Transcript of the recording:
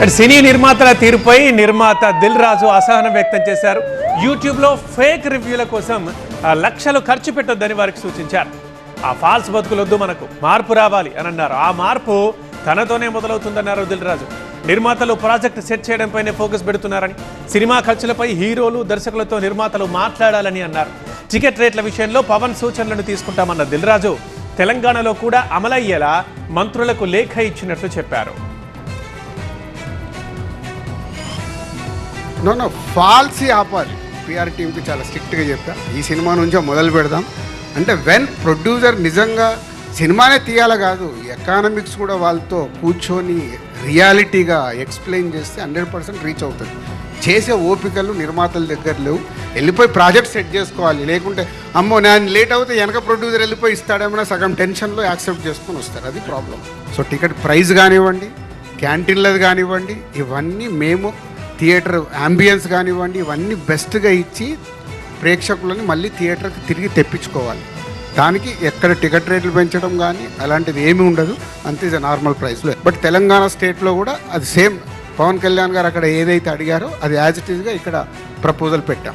And సినీ నిర్మాతల తీరుపై నిర్మాత దిల్ రాజు అసహనం వ్యక్తం చేశారు. యూట్యూబ్లో ఫేక్ రివ్యూల కోసం లక్షలు ఖర్చు పెట్టొద్దని వారికి సూచించారు. ఆ ఫాల్స్ బతుకులొద్దు మనకు మార్పు రావాలి అని అన్నారు. ఆ మార్పు తనతోనే మొదలవుతుందన్నారు దిల్ రాజు. నిర్మాతలు ప్రాజెక్ట్ సెట్ చేయడంపైనే ఫోకస్ పెడుతున్నారని సినిమా ఖర్చులపై హీరోలు దర్శకులతో నిర్మాతలు మాట్లాడాలని అన్నారు. టికెట్ రేట్ల విషయంలో పవన్ సూచనలను తీసుకుంటామన్న దిల్ రాజు తెలంగాణలో కూడా అమలయ్యేలా మంత్రులకు లేఖ ఇచ్చినట్లు చెప్పారు. నో నో ఫాల్సీ ఆపాలి పిఆర్ టీంకి చాలా స్ట్రిక్ట్గా చెప్పా ఈ సినిమా నుంచే మొదలు పెడదాం. అంటే వెన్ ప్రొడ్యూసర్ నిజంగా సినిమానే తీయాలి కాదు ఎకానమిక్స్ కూడా వాళ్ళతో కూర్చొని రియాలిటీగా ఎక్స్ప్లెయిన్ చేస్తే హండ్రెడ్ పర్సెంట్ రీచ్ అవుతుంది. చేసే ఓపికలు నిర్మాతల దగ్గర లేవు. వెళ్ళిపోయి ప్రాజెక్ట్ సెట్ చేసుకోవాలి. లేకుంటే అమ్మో నేను లేట్ అవుతే వెనక ప్రొడ్యూసర్ వెళ్ళిపోయి ఇస్తాడేమో సగం టెన్షన్లో యాక్సెప్ట్ చేసుకొని వస్తారు. అది ప్రాబ్లం సో టికెట్ ప్రైస్ కానివ్వండి క్యాంటీన్లది కానివ్వండి ఇవన్నీ మేము థియేటర్ అంబియన్స్ కానివ్వండి ఇవన్నీ బెస్ట్గా ఇచ్చి ప్రేక్షకులని మళ్ళీ థియేటర్కి తిరిగి తెప్పించుకోవాలి. దానికి ఎక్కడ టికెట్ రేట్లు పెంచడం కానీ అలాంటిది ఏమీ ఉండదు. అంతే నార్మల్ ప్రైస్లో బట్ తెలంగాణ స్టేట్లో కూడా అది సేమ్. పవన్ కళ్యాణ్ గారు అక్కడ ఏదైతే అడిగారో అది యాజ్ ఇట్ ఈస్గా ఇక్కడ ప్రపోజల్ పెట్టాం.